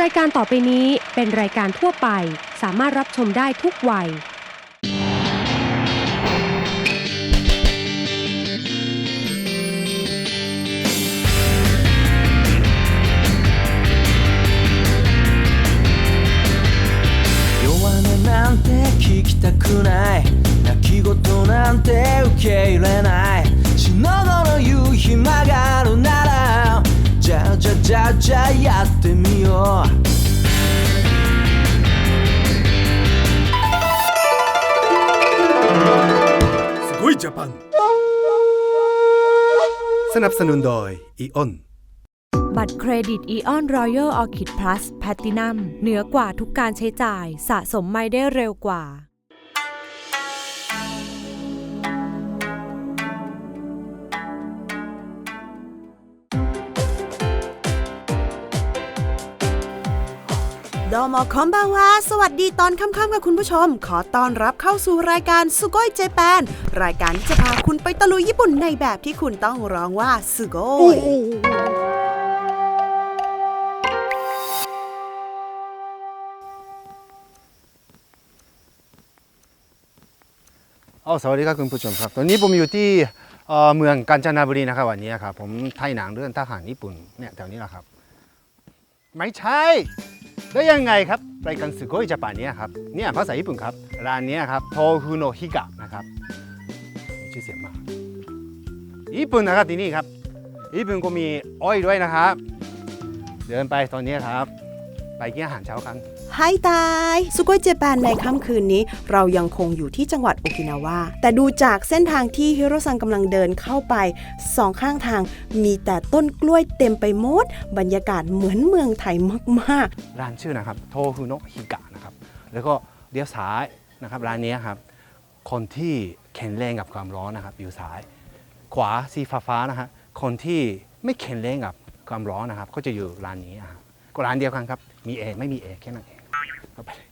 รายการต่อไปนี้เป็นรายการทั่วไป สามารถรับชมได้ทุกวัย 弱音なんて聞きたくない泣き言なんて受け入れない死の後の夕日曲がるならじゃあじゃあじゃあじゃあやってみよう ยญี่ปุ่สนับสนุนโดยอีออนบัตรเครดิตอีออนรอยัลออคิดพลัสแพลตินัมเหนือกว่าทุกการใช้จ่ายสะสมไม่ได้เร็วกว่า ดโมคอมบาวาสวัสดีตอนค่ำๆกับคุณผู้ชม ขอต้อนรับเข้าสู่รายการสุโกยเจแปน รายการที่จะพาคุณไปตะลุยญี่ปุ่นในแบบที่คุณต้องร้องว่าสุโกยอ๋อสวัสดีครับคุณผู้ชมครับ ตอนนี้ผมอยู่ที่เมืองกาญจนบุรีนะครับวันนี้ครับผมถ่ายหนังเรื่องทหารญี่ปุ่นเนี่ยแถวนี้แหละครับ ไม่ใช่ ได้ยังไงครับรายการสึโกยญี่ปุ่นเนี่ยครับเนี่ยภาษาญี่ปุ่นครับร้านนี้ครับโทฟุโนฮิกะนะครับมีชื่อเสียงมากญี่ปุ่นนะครับที่นี่ครับญี่ปุ่นก็มีอ้อยด้วยนะครับ เดินไปตอนนี้ครับ ไปกินอาหารเช้ากัน ไฮตายสุโกยเจแปนในค่ำคืนนี้ เรายังคงอยู่ที่จังหวัดโอกินาวาแต่ดูจากเส้นทางที่ฮิโรซังกำลังเดินเข้าไปสองข้างทาง มีแต่ต้นกล้วยเต็มไปหมด บรรยากาศเหมือนเมืองไทยมากๆ ร้านชื่อนะครับโทฟุโนะฮิกะนะครับ แล้วก็เลี้ยวซ้ายนะครับร้านนี้ครับ คนที่แข็งแรงกับความร้อนนะครับ อยู่ซ้าย ขวาสีฟ้าฟ้าๆนะฮะคนที่ไม่แข็งแรงกับความร้อนนะครับ ก็จะอยู่ร้านนี้อะก็ร้านเดียวกันครับ มีแอร์ไม่มีแอร์แค่นั้นเอง เข้าไปเลย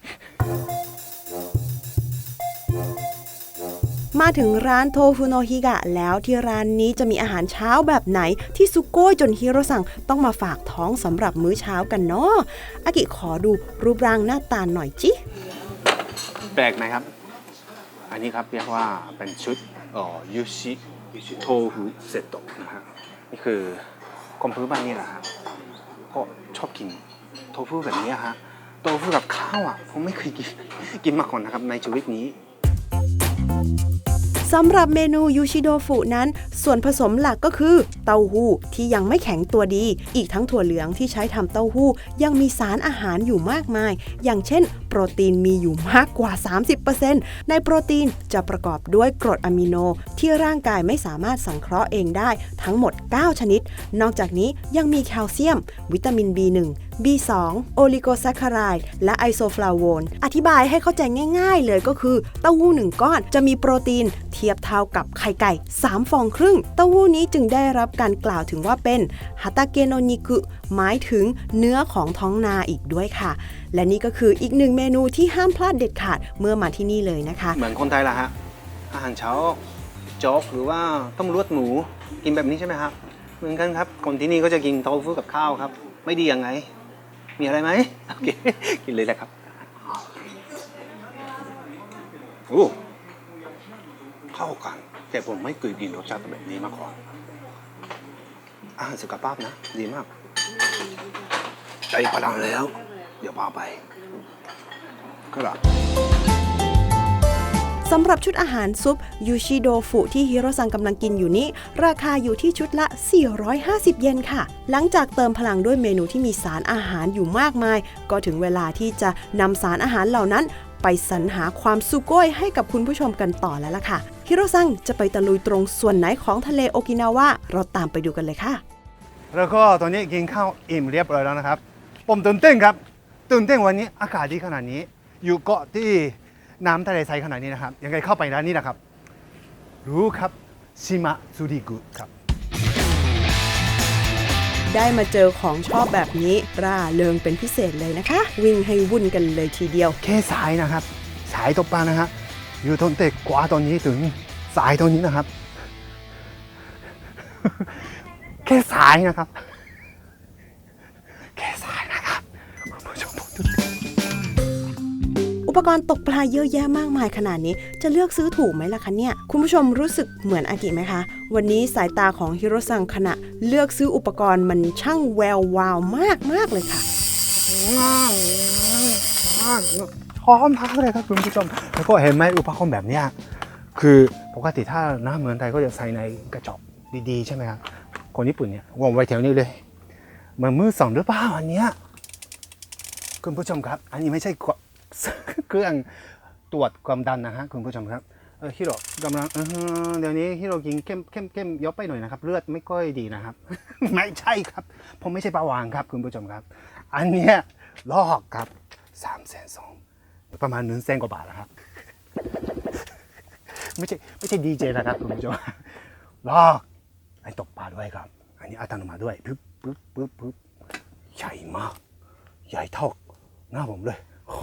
มาถึงร้านโทฟุโนฮิกะแล้วที่ร้านนี้จะมีอาหารเช้าแบบไหนที่ซุโก้ยจนฮิโรซังต้องมาฝากท้องสำหรับมื้อเช้ากันเนาะอากิขอดูรูปร่างหน้าตาหน่อยจิ แปลกไหมครับ อันนี้ครับเรียกว่าเป็นชุดเอ่อยูชิโทฟุเซตโตะนะครับนี่คือคนพื้นบ้านนี่แหละฮะก็ชอบกินโทฟุแบบนี้ฮะ โทฟุกับข้าวอะผมไม่เคยกินกินมาก่อนนะครับในชีวิตนี้สำหรับเมนูยูชิโดฟุนั้น ส่วนผสมหลักก็คือ เต้าหู้ที่ยังไม่แข็งตัวดี อีกทั้งถั่วเหลืองที่ใช้ทำเต้าหู้ ยังมีสารอาหารอยู่มากมาย อย่างเช่น โปรตีนมีอยู่มากกว่า 30%ในโปรตีนจะประกอบด้วยกรดอะมิโน ที่ร่างกายไม่สามารถสังเคราะห์เองได้ทั้งหมด 9 ชนิด นอกจากนี้ยังมีแคลเซียม วิตามิน B1 B2 โอลิโกแซคคารายและไอโซฟลาโวนอธิบายให้เข้าใจง่าย ๆ เลยก็คือ เต้าหู้หนึ่งก้อนจะมีโปรตีนเทียบเท่ากับไข่ไก่ 3 ฟองครึ่ง เต้าหู้นี้จึงได้รับการกล่าวถึงว่าเป็นฮาตาเกโนนิกุหมายถึงเนื้อของท้องนาอีกด้วยค่ะ และนี่ก็คืออีกหนึ่งเมนูที่ห้ามพลาดเด็ดขาดเมื่อมาที่นี่เลยนะคะ เหมือนคนไทยละฮะอาหารเช้าโจ๊กหรือว่าต้มรวดหมูกินแบบนี้ใช่ไหมครับเหมือนกันครับ คนที่นี่ก็จะกินโทฟูกับข้าวครับ ไม่ดียังไง มีอะไรไหมโอเคกินเลยแหละครับโอ้เข้ากัน แต่ผมไม่เคยกินรสชาติแบบนี้มาก่อนอาหารสุขภาพนะ ดีมากใจพลังแล้ว เดี๋ยวพาไป ก็ละ สำหรับชุดอาหารซุปยูชิโดฟุที่ฮิโรซังกำลังกินอยู่นี้ ราคาอยู่ที่ชุดละ 450 เยนค่ะ หลังจากเติมพลังด้วยเมนูที่มีสารอาหารอยู่มากมาย ก็ถึงเวลาที่จะนำสารอาหารเหล่านั้น ไปสรรหาความสุโกยให้กับคุณผู้ชมกันต่อแล้วล่ะค่ะ ฮิโรซังจะไปตะลุยตรงส่วนไหนของทะเลโอกินาวะเราตามไปดูกันเลยค่ะ แล้วก็ตอนนี้กินข้าวอิ่มเรียบร้อยแล้วนะครับ ผมตื่นเต้นครับ ตื่นเต้นวันนี้อากาศดีขนาดนี้ อยู่เกาะที่ น้ำทะเลใสขนาดนี้นะครับ ยังไงเข้าไปร้านนี้นะครับ รู้ครับชิมะซูริกุครับ ได้มาเจอของชอบแบบนี้ร่าเริงเป็นพิเศษเลยนะคะ วิ่งให้วุ่นกันเลยทีเดียว แค่สายนะครับ สายตกปลานะฮะอยู่ตนเตกกว่าตอนนี้ถึงสายตอนนี้นะครับ แค่สายนะครับ แค่สาย ปกรณ์ตกปลาเยอะแยะมากมายขนาดนี้ จะเลือกซื้อถูกไหมล่ะคะเนี่ย คุณผู้ชมรู้สึกเหมือนอากิไหมคะ วันนี้สายตาของฮิโรซังขณะเลือกซื้ออุปกรณ์มันช่างแวววาวมากมากเลยค่ะชอบมากเลยครับคุณผู้ชม แล้วก็เห็นไหมอุปกรณ์แบบเนี้ยคือปกติถ้าน้ำเมืองไทยก็จะใส่ในกระจกดีๆ ใช่ไหมครับคนญี่ปุ่นเนี่ยวางไว้แถวนี้เลยมันมือสองหรือเปล่าอันเนี้ยคุณผู้ชมครับ อันนี้ไม่ใช่ เครื่องตรวจความดันนะฮะคุณผู้ชมครับเออฮิโร่กำลังเออเดี๋ยวนี้ฮิโร่กินเข้มเข้มเข้มยอไปหน่อยนะครับ เลือดไม่ค่อยดีนะครับ ไม่ใช่ครับ ผมไม่ใช่เบาวานครับ คุณผู้ชมครับ อันเนี้ยลอกครับสามแสนสองประมาณหนึ่งแสนกว่าบาทนะครับ ไม่ใช่ไม่ใช่ดีเจนะครับคุณผู้ชมลอกไอ้ตกปลาด้วยครับ อันนี้อัตโนมัติด้วยปึ๊บปึ๊บปึ๊บปึ๊บใหญ่มาก ใหญ่เท่าหน้าผมเลยโอ้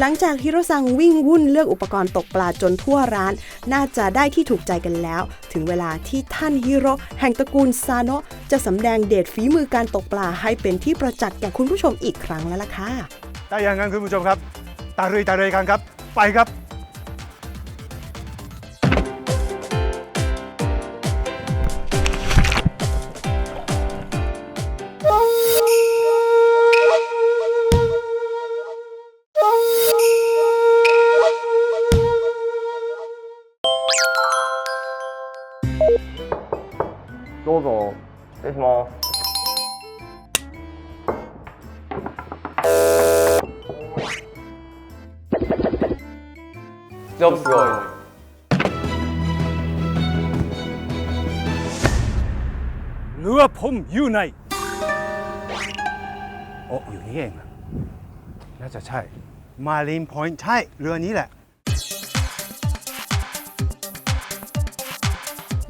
หลังจากฮิโรซังวิ่งวุ่นเลือกอุปกรณ์ตกปลาจนทั่วร้าน น่าจะได้ที่ถูกใจกันแล้ว ถึงเวลาที่ท่านฮิโรแห่งตระกูลซาโนะจะสำแดงเดชฝีมือการตกปลาให้เป็นที่ประจักษ์แก่คุณผู้ชมอีกครั้งแล้วล่ะค่ะ ได้อย่างนั้นคุณผู้ชมครับ ตาเรยตาเรยกันครับ ไปครับ อผมอยู่ในโอ้อยู่นี่เองอะน่าจะใช่ มารีนพอยต์ใช่ เรือนี้แหละ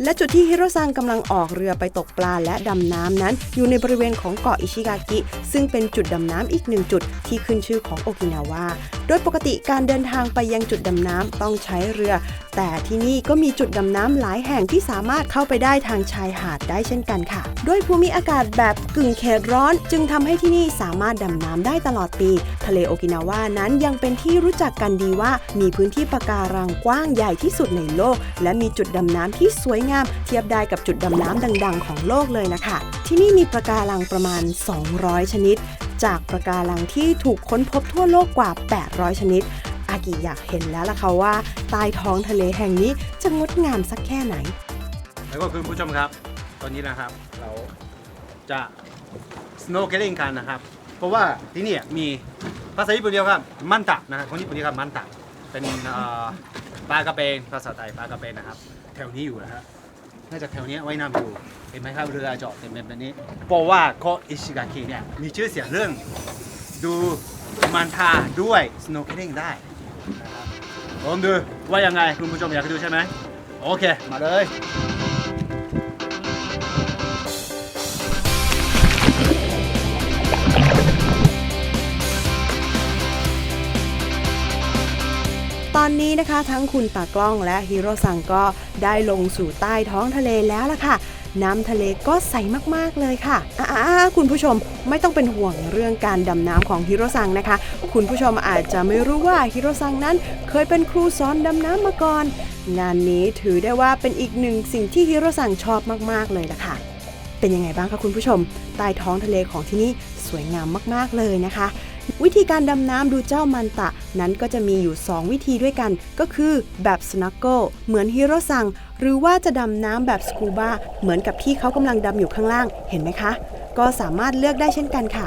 และจุดที่ฮิโรซังกำลังออกเรือไปตกปลาและดำน้ำนั้น อยู่ในบริเวณของเกาะอิชิกากิ ซึ่งเป็นจุดดำน้ำอีกหนึ่งจุดที่ขึ้นชื่อของโอกินาวา โดยปกติการเดินทางไปยังจุดดำน้ำต้องใช้เรือ แต่ที่นี่ก็มีจุดดำน้ำหลายแห่งที่สามารถเข้าไปได้ทางชายหาดได้เช่นกันค่ะ ด้วยภูมิอากาศแบบกึ่งเขตร้อน จึงทำให้ที่นี่สามารถดำน้ำได้ตลอดปี ทะเลโอกินาวานั้นยังเป็นที่รู้จักกันดีว่า มีพื้นที่ปะการังกว้างใหญ่ที่สุดในโลก และมีจุดดำน้ำที่สวยงาม เทียบได้กับจุดดำน้ำดัง ๆ ของโลกเลยนะคะที่นี่มีปะการังประมาณ 200 ชนิด จากปะการังที่ถูกค้นพบทั่วโลกกว่า 800 ชนิด อากิอยากเห็นแล้วล่ะค่ะว่าใต้ท้องทะเลแห่งนี้จะงดงามสักแค่ไหน แล้วก็คุณผู้ชมครับ ตอนนี้นะครับเราจะ snorkeling กันนะครับ เพราะว่าที่นี่มีภาษาญี่ปุ่นเดียวครับมันตะนะครับคนญี่ปุ่นเรียกว่ามันตะเป็นเอ่อปลากระเบนภาษาไทยปลากระเบนนะครับ แถวนี้อยู่นะฮะ น่าจะแถวนี้ไว้น้ำอยู่เห็นไหมครับเรือเจาะเต็มแบบนี้ เพราะว่าเกาะอิชิกาคิเนี่ยมีชื่อเสียงเรื่อง ดูมันทาด้วยสโนว์ i n g ได้นะครับลองดูว่ายังไงคุณผู้ชมอยากดูใช่ไหมโอเค มาเลย ตอนนี้นะคะ ทั้งคุณตากล้องและฮิโรซังก็ได้ลงสู่ใต้ท้องทะเลแล้วล่ะค่ะ น้ำทะเลก็ใสมากๆเลยค่ะอ่าคุณผู้ชมไม่ต้องเป็นห่วงเรื่องการดำน้ำของฮิโรซังนะคะ คุณผู้ชมอาจจะไม่รู้ว่าฮิโรซังนั้นเคยเป็นครูสอนดำน้ำมาก่อน งานนี้ถือได้ว่าเป็นอีกหนึ่งสิ่งที่ฮิโรซังชอบมาก ๆเลยล่ะค่ะเป็นยังไงบ้างคะคุณผู้ชม ใต้ท้องทะเลของที่นี่สวยงามมาก ๆ เลยนะคะ วิธีการดำน้ำดูเจ้ามันตะ นั้นก็จะมีอยู่ 2 วิธีด้วยกัน ก็คือแบบส n น r เกิลเหมือนฮิโรซัง หรือว่าจะดำน้ำแบบสกูบาเหมือนกับที่เขากำลังดำอยู่ข้างล่างเห็นไหมคะ ก็สามารถเลือกได้เช่นกันค่ะ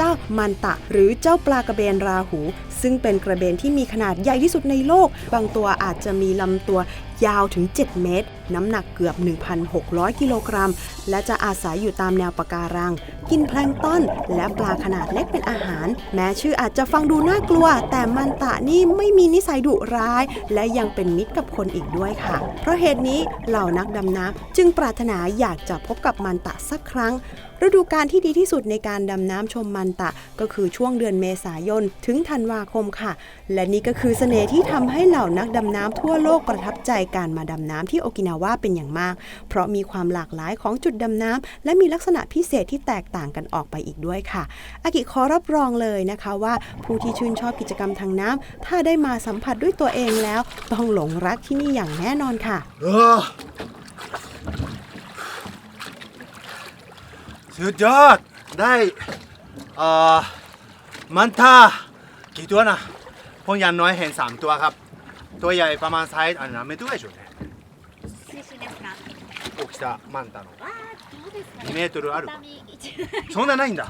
เจ้ามันตะ หรือเจ้าปลากระเบนราหู ซึ่งเป็นกระเบนที่มีขนาดใหญ่ที่สุดในโลก บางตัวอาจจะมีลำตัวยาวถึง 7 เมตร น้ำหนักเกือบ 1,600 กิโลกรัม และจะอาศัยอยู่ตามแนวปะการัง กินแพลงก์ต้นและปลาขนาดเล็กเป็นอาหาร แม้ชื่ออาจจะฟังดูน่ากลัว แต่มันตะนี่ไม่มีนิสัยดุร้าย และยังเป็นมิตรกับคนอีกด้วยค่ะ เพราะเหตุนี้เหล่านักดำน้ำจึงปรารถนาอยากจะพบกับมันตะสักครั้งฤดูกาลที่ดีที่สุดในการดำน้ำชมมันตะ ก็คือช่วงเดือนเมษายน ถึงธันวาคมค่ะ และนี่ก็คือเสน่ห์ที่ทำให้เหล่านักดำน้ำทั่วโลกประทับใจการมาดำน้ำที่โอกินาว่าเป็นอย่างมาก เพราะมีความหลากหลายของจุดดำน้ำและมีลักษณะพิเศษที่แตกต่างกันออกไปอีกด้วยค่ะ อากิขอรับรองเลยนะคะว่าผู้ที่ชื่นชอบกิจกรรมทางน้ำถ้าได้มาสัมผัสด้วยตัวเองแล้ว ต้องหลงรักที่นี่อย่างแน่นอนค่ะสุดยอดได้มันท่ากี่ตัวนะพมอย่างน้อยเห็น 3 ตัวครับ ตัวใหญ่ประมาณไซส์อันนั้นไม่ตัวยจุด 大きさマンタのわあ、どうですか、 2メートルあるか畳一そんなないんだ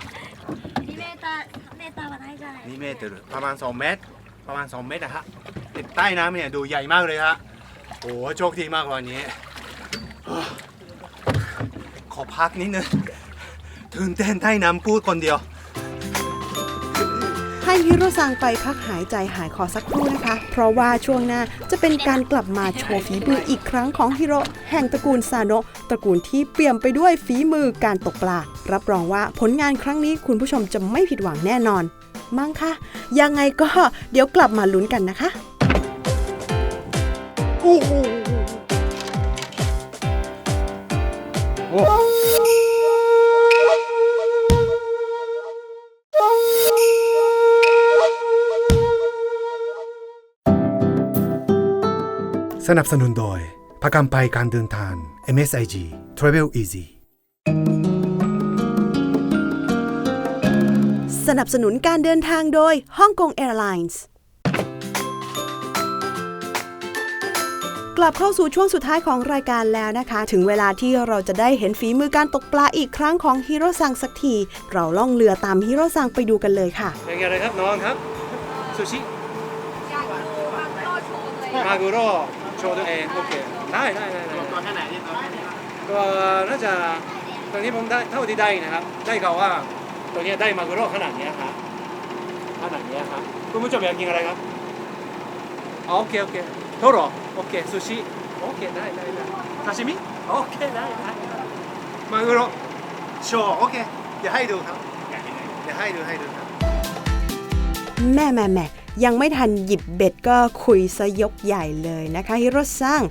二メーター、三メーターはないじゃないですか。 2เมตรประมาณ 2 เมตร ประมาณ 2 เมตรนะฮะติดใต้น้ำเนี่ยดูใหญ่มากเลยฮะโอ้โหโชคดีมากวันนี้โอ้ขอพักนิดนึงตื่นเต้นใต้น้ำพูดคนเดียว ให้ฮิโรซังไปพักหายใจหายคอสักครู่นะคะ เพราะว่าช่วงหน้าจะเป็นการกลับมาโชว์ฝีมืออีกครั้งของฮิโรแห่งตระกูลซาโนะตระกูลที่เปี่ยมไปด้วยฝีมือการตกปลา รับรองว่าผลงานครั้งนี้คุณผู้ชมจะไม่ผิดหวังแน่นอน มั้งคะ ยังไงก็เดี๋ยวกลับมาลุ้นกันนะคะ สนับสนุนโดยประกันภัยการเดินทาง MSIG Travel Easy สนับสนุนการเดินทางโดยฮ่องกงแอร์ไลน์ กลับเข้าสู่ช่วงสุดท้ายของรายการแล้วนะคะ ถึงเวลาที่เราจะได้เห็นฝีมือการตกปลาอีกครั้งของฮิโรซังสักที เราล่องเรือตามฮิโรซังไปดูกันเลยค่ะเป็นอะไรครับน้องครับซูชิอยากดูมังโรโชว์เลยมากุโร่ โชว์ตัวเองโอเคได้ได้ได้ได้ตัวแค่ไหนนี่ตัวตัวน่าจะตอนนี้ผมได้เท่าที่ได้นะครับ ได้ข่าวว่าตัวเนี้ยได้มากุโร่ขนาดเนี้ยครับขนาดเนี้ยครับคุณผู้ชมอยากกินอะไรครับอ๋อโอเคโอเคโทโร่โอเคซูชิโอเคได้ได้ได้ซาชิมิโอเคได้ได้มากุโร่โชว์โอเคเดี๋ยวให้ดูครับเดี๋ยวให้ดูให้ดูครับแม่แม่แม่ ยังไม่ทันหยิบเบ็ดก็คุยซะยกใหญ่เลยนะคะฮิโรซัง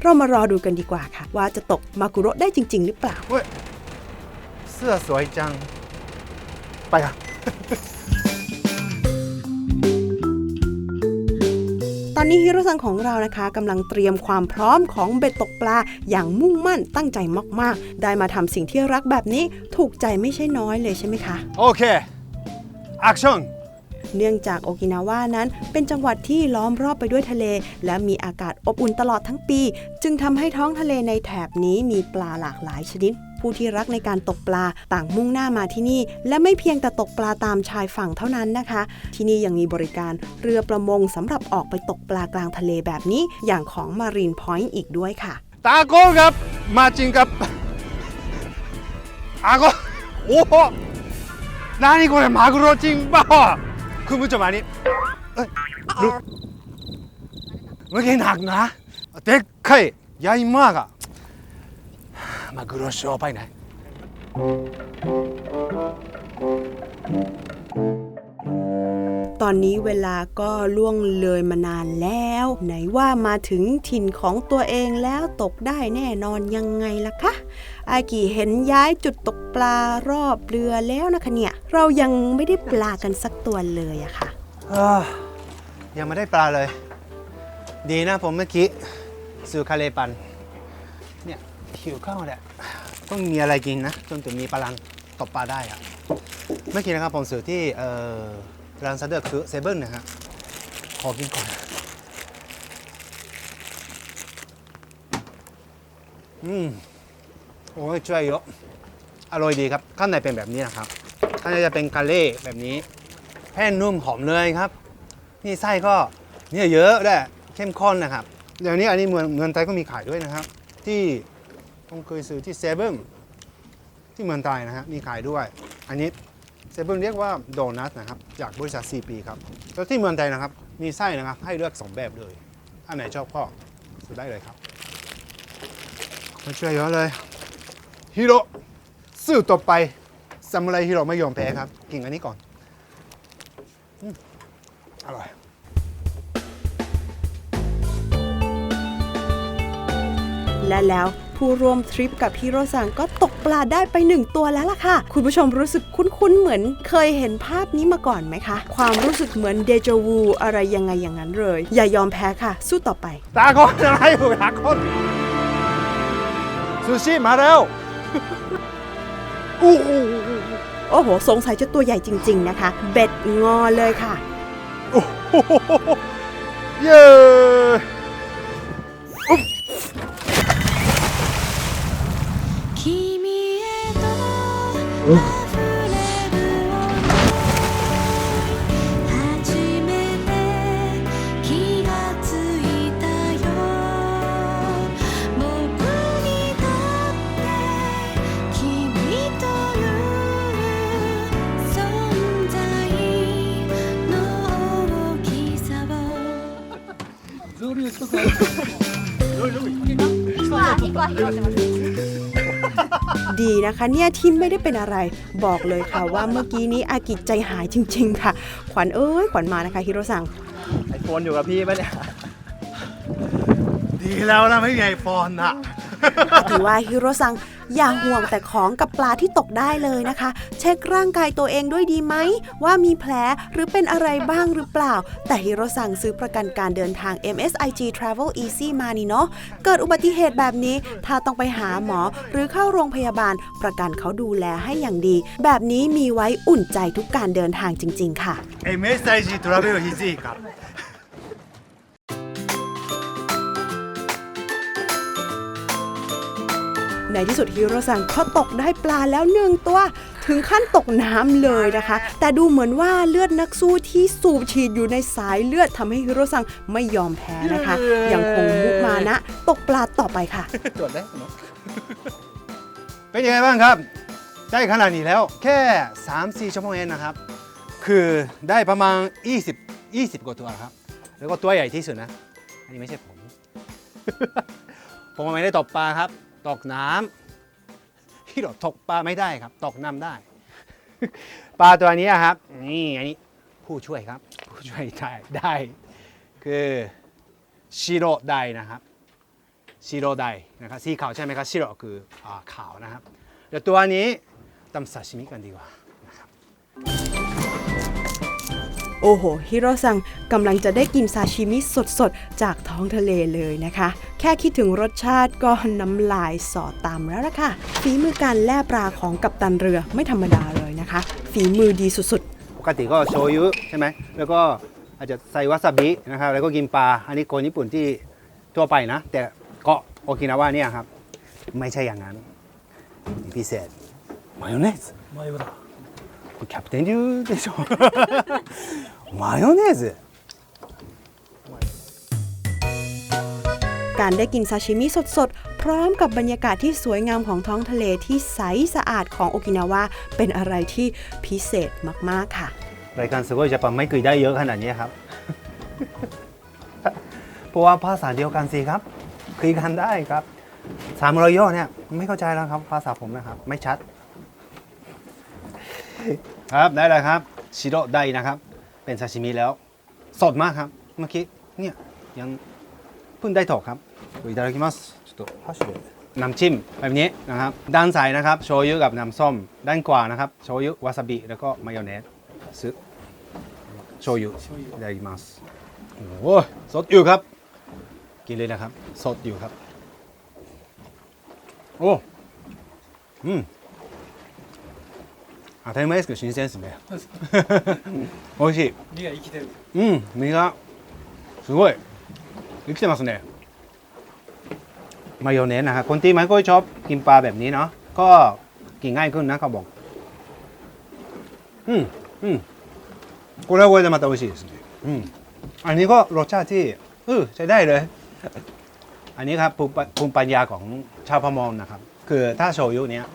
เรามารอดูกันดีกว่าค่ะ ว่าจะตกมากุโระได้จริง ๆ หรือเปล่า เว้ย เสื้อสวยจัง ไปค่ะ ตอนนี้ฮิโรซังของเรานะคะกำลังเตรียมความพร้อมของเบ็ดตกปลาอย่างมุ่งมั่นตั้งใจมากๆ ได้มาทำสิ่งที่รักแบบนี้ถูกใจไม่ใช่น้อยเลยใช่ไหมคะ โอเคแอคชั่น เนื่องจากโอกินาวานั้นเป็นจังหวัดที่ล้อมรอบไปด้วยทะเล และมีอากาศอบอุ่นตลอดทั้งปี จึงทำให้ท้องทะเลในแถบนี้มีปลาหลากหลายชนิด ผู้ที่รักในการตกปลาต่างมุ่งหน้ามาที่นี่ และไม่เพียงแต่ตกปลาตามชายฝั่งเท่านั้นนะคะ ที่นี่ยังมีบริการเรือประมงสำหรับออกไปตกปลากลางทะเลแบบนี้ อย่างของ Marine Point อีกด้วยค่ะ ตาโกครับ มาจริงกับอาโกโอ้โห何これマグロจริงเปล่า คุณผู้ชมอันนี้เอ้ยลูกเมื่อกี้หนักนะเด็กไข่ใหญ่มากอะมากุโรโชว์ไปไหนตอนนี้เวลาก็ล่วงเลยมานานแล้ว ไหนว่ามาถึงถิ่นของตัวเองแล้วตกได้แน่นอนยังไงล่ะคะ อากิเห็นย้ายจุดตกปลารอบเรือแล้วนะคะเนี่ย เรายังไม่ได้ปลากันสักตัวเลยอะค่ะอ่ายังไม่ได้ปลาเลย ดีนะผมเมื่อกี้ซื้อคาเลปัน เนี่ยหิวข้าวแหละ ต้องมีอะไรกินนะ จนถึงมีพลังตบปลาได้อะเมื่อกี้นะครับผมซื้อที่เอ่อร้านสะดวกซื้อเซเบิลนะฮะขอกินก่อนอืม โอ้ยช่วยเยอะอร่อยดีครับ ข้างในเป็นแบบนี้นะครับ ข้างในจะเป็นกาเล่แบบนี้ แป้งนุ่มหอมเลยครับ นี่ไส้ก็เนี่ยเยอะด้วยเข้มข้นนะครับเดี๋ยวนี้อันนี้เมืองเมืองไทยก็มีขายด้วยนะครับ ที่ผมเคยซื้อที่เซเว่นที่เมืองไทยนะฮะมีขายด้วย อันนี้เซเว่นเรียกว่าโดนัทนะครับ จากบริษัท CP ครับแล้วที่เมืองไทยนะครับ มีไส้นะครับ ให้เลือกสองแบบเลย อันไหนชอบก็ซื้อได้เลยครับมาช่วยเยอะเลย ฮีโร่สู้ต่อไปซามูไรฮีโร่ไม่ยอมแพ้ครับ กินอันนี้ก่อนอืมอร่อยและแล้วผู้ร่วมทริปกับฮิโรซังก็ตกปลาได้ไปหนึ่งตัวแล้วล่ะค่ะ คุณผู้ชมรู้สึกคุ้นๆ เหมือนเคยเห็นภาพนี้มาก่อนไหมคะ ความรู้สึกเหมือนเดจาวูอะไรยังไงอย่างนั้นเลย อย่ายอมแพ้ค่ะ สู้ต่อไป ตาคนอะไรอยู่ตาคนซูชิมาแล้วอู้หู โอ้โห สงสัยจะตัวใหญ่จริง ๆ นะคะ เบ็ดงอเลยค่ะ เย้อุ๊บ 君へと ดีนะคะเนี่ยที่ไม่ได้เป็นอะไรบอกเลยค่ะว่าเมื่อกี้นี้อากิจใจหายจริง ๆ ค่ะ ขวัญเอ้ยขวัญมานะคะฮิโรซังไอโฟนอยู่กับพี่ปะเนี่ยดีแล้วนะไม่มีไอโฟนอะถือว่าฮิโรซัง อย่าห่วงแต่ของกับปลาที่ตกได้เลยนะคะ เช็คร่างกายตัวเองด้วยดีไหม ว่ามีแผลหรือเป็นอะไรบ้างหรือเปล่า แต่ฮิโรสั่งซื้อประกันการเดินทาง MSIG Travel Easy มานี่เนาะเกิดอุบัติเหตุแบบนี้ ถ้าต้องไปหาหมอหรือเข้าโรงพยาบาล ประกันเขาดูแลให้อย่างดี แบบนี้มีไว้อุ่นใจทุกการเดินทางจริง ๆ ค่ะ MSIG Travel Easy ครับ ในที่สุดฮิโรซังก็ตกได้ปลาแล้วหนึ่งตัว ถึงขั้นตกน้ำเลยนะคะ แต่ดูเหมือนว่าเลือดนักสู้ที่สูบฉีดอยู่ในสายเลือดทำให้ฮิโรซังไม่ยอมแพ้นะคะยังคงมุมานะ ตกปลาต่อไปค่ะตรวจได้เนาะเป็นยังไงบ้างครับได้ขนาดนี้แล้วแค่ 3-4ชั่วโมงเองนะครับ คือได้ประมาณ 20 20 กว่าตัวครับ แล้วก็ตัวใหญ่ที่สุดนะ อันนี้ไม่ใช่ผม ผมไม่ได้ตกปลาครับ ตกน้ำที่เราตกปลาไม่ได้ครับ ตกน้ำได้ ปลาตัวนี้ครับ นี่อันนี้ผู้ช่วยครับ ผู้ช่วยได้ได้ คือชิโรไดนะครับชิโรไดนะครับสีขาวใช่ไหมครับชิโรคืออ่าขาวนะครับเดี๋ยวตัวนี้ทำซาชิมิกันดีกว่าโอ้โห ฮิโรซังกำลังจะได้กินซาชิมิสดๆ จากท้องทะเลเลยนะคะ ค่คิดถึงรสชาติก็น้ำลายสอดตามแล้วล่ะค่ะ ฝีมือการแล่ปลาของกัปตันเรือไม่ธรรมดาเลยนะคะ ฝีมือดีสุดๆ ปกติก็โชยุใช่ไหมแล้วก็อาจจะใส่วาซาบินะครับแล้วก็กินปลา อันนี้คนญี่ปุ่นที่ทั่วไปนะ แต่เกาะโอกินาวาเนี่ยครับ ไม่ใช่อย่างนั้นมีพิเศษมายองเนสมายองキャプテン流でしょマヨネーズ การได้กินซาชิมิสดๆ พร้อมกับบรรยากาศที่สวยงามของท้องทะเลที่ใสสะอาดของโอกินาวาเป็นอะไรที่พิเศษมากๆค่ะ รายการสโกยจะปังไม่เคยได้เยอะขนาดนี้ครับ เพราะว่าภาษาเดียวกันสิครับคุยกันได้ครับสามรอยย่อเนี่ยไม่เข้าใจแล้วครับ ภาษาผมนะครับ ไม่ชัด ครับได้เลยครับ ชิโร่ไดนะครับ เป็นซาชิมิแล้ว สดมากครับ เมื่อกี้เนี่ยยังเพิ่งได้ถกครับ いただきますちょっと箸でน้ำจิ้มแบบนี้นะครับ ด้านซ้ายนะครับโชยุกับน้ำส้ม ด้านขวานะครับโชยุวาซาบิแล้วก็มายองเนสซึโชยุいただきますโอ้โหสดอยู่ครับ กินเลยนะครับ สดอยู่ครับ โอ้อืม当たり前ですけど新鮮ですね美味しい身が生きてるうん身がすごい生きてますね มายองเนสนะครับคนที่ไม่ค่อยชอบกินปลาแบบนี้เนาะก็กินง่ายขึ้นนะเขาบอกうんうんこれはこれでまた美味しいですねうん อันนี้ก็รสชาติที่เออใช้ได้เลย อันนี้ครับภูมิปภูมิปัญญาของชาวพมงนะครับ คือถ้าโชยุเนี้ย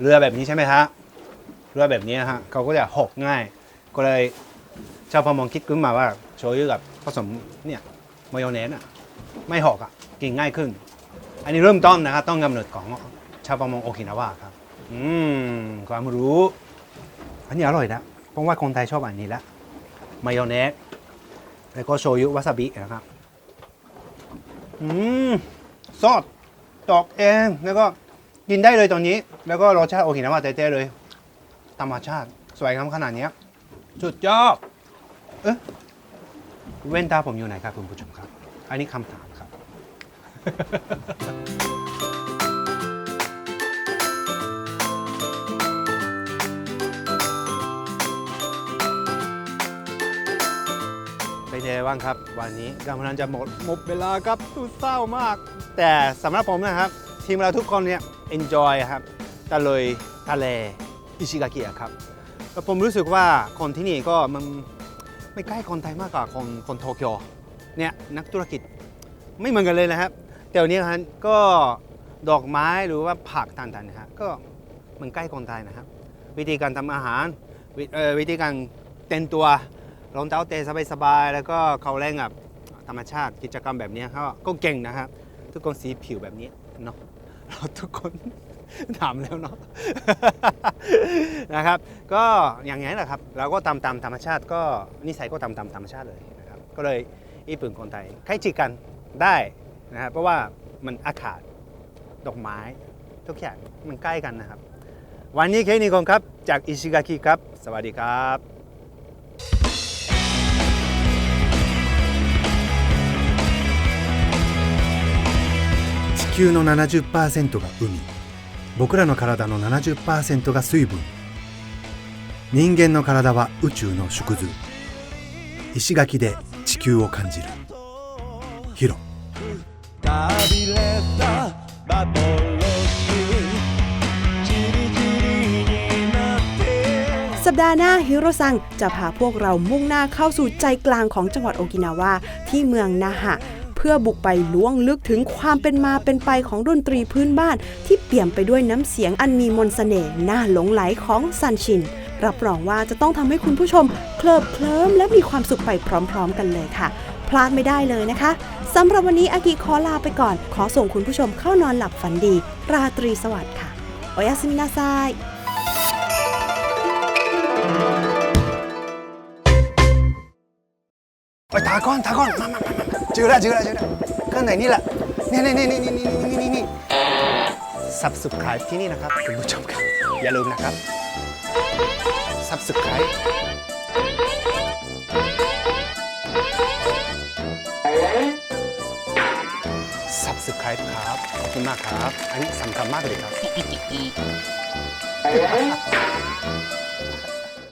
เรือแบบนี้ใช่ไหมฮะเรือแบบนี้ฮะเขาก็จะหกง่าย ก็เลยชาวพมงคิดขึ้นมาว่าโชยุกับผสมเนี่ยมายองเนสอ่ะไม่หกอ่ะกินง่ายขึ้น อันนี้เริ่มต้นนะครับต้องกำเนิดของชาวประมงโอกินาวาครับ อืมความรู้ อันนี้อร่อยนะเพราะว่าคนไทยชอบอันนี้ละมายองเนสแล้วก็โชยุวาซาบินะครับ อืมซอสตอกเองแล้วก็กินได้เลยตอนนี้ แล้วก็รสชาติโอกินาวาเต้ๆเลยธรรมชาติสวยงามขนาดนี้สุดยอดเอ๊ะเว้นตาผมอยู่ไหนครับคุณผู้ชมครับ อันนี้คำถาม เป็นยังไงบ้างครับ วันนี้กำลังจะหมดหมดเวลาครับสุดเศร้ามาก แต่สำหรับผมนะครับ ทีมเราทุกคนเนี่ย enjoy ครับตะเลยทะเลอิชิกากิอะครับแล้วผมรู้สึกว่าคนที่นี่ก็มันไม่ใกล้คนไทยมากกว่าคนคนโตเกียวเนี่ยนักธุรกิจไม่เหมือนกันเลยนะครับ แต่วนนี้ครับก็ดอกไม้หรือว่าผักต่างๆนะฮะก็มันใกล้คนไทยนะครับ วิธีการทำอาหารวิเอ่อวิธีการเต้นตัวรองเท้าเตะสบายๆแล้วก็เขาเล่นกับธรรมชาติกิจกรรมแบบนี้เขาก็เก่งนะครับ ทุกคนสีผิวแบบนี้เนาะเราทุกคนถามแล้วเนาะนะครับ ก็อย่างนี้แหละครับ เราก็ตามตามธรรมชาติก็นิสัยก็ตามตามธรรมชาติเลยนะครับ ก็เลยญี่ปุ่นคนไทยใกล้ชิดกันได้ นะฮะเพราะว่ามันอากาศดอกไม้ ทุกอย่างมันใกล้กันนะครับ วันนี้แค่นี้ก่อนครับ จากอิชิกากิครับ สวัสดีครับ地球の70%が海僕らの体の70%が水分人間の体は宇宙の縮図石垣で地球を感じるヒロ สัปดาห์หน้าฮิโรซังจะพาพวกเรามุ่งหน้าเข้าสู่ใจกลางของจังหวัดโอกินาวาที่เมืองนาหะ เพื่อบุกไปล้วงลึกถึงความเป็นมาเป็นไปของดนตรีพื้นบ้าน ที่เปี่ยมไปด้วยน้ำเสียงอันมีมนสเสน่ห์น่าหลงไหลของซันชิน รับรองว่าจะต้องทำให้คุณผู้ชม เคลิบเคลิ้มและมีความสุขไปพร้อม ๆ กันเลยค่ะ ลาดไม่ได้เลยนะคะสำหรับวันนี้อากิขอลาไปก่อน ขอส่งคุณผู้ชมเข้านอนหลับฝันดี ราตรีสวัสดิ์ค่ะโอยาสมินาไซไปตาก้อนตาก้อนมามามาเจอแล้วเจอแล้วเจอแล้วข้างไหนนี่แหละนี่นี่นี่นี่นี่นี่นี่นี่ subscribe ที่นี่นะครับคุณผู้ชมครับอย่าลืมนะครับ subscribe สับส c r ครต์ครับขอบคุณมากครับ อันนี้สำคัญมากเลยครับ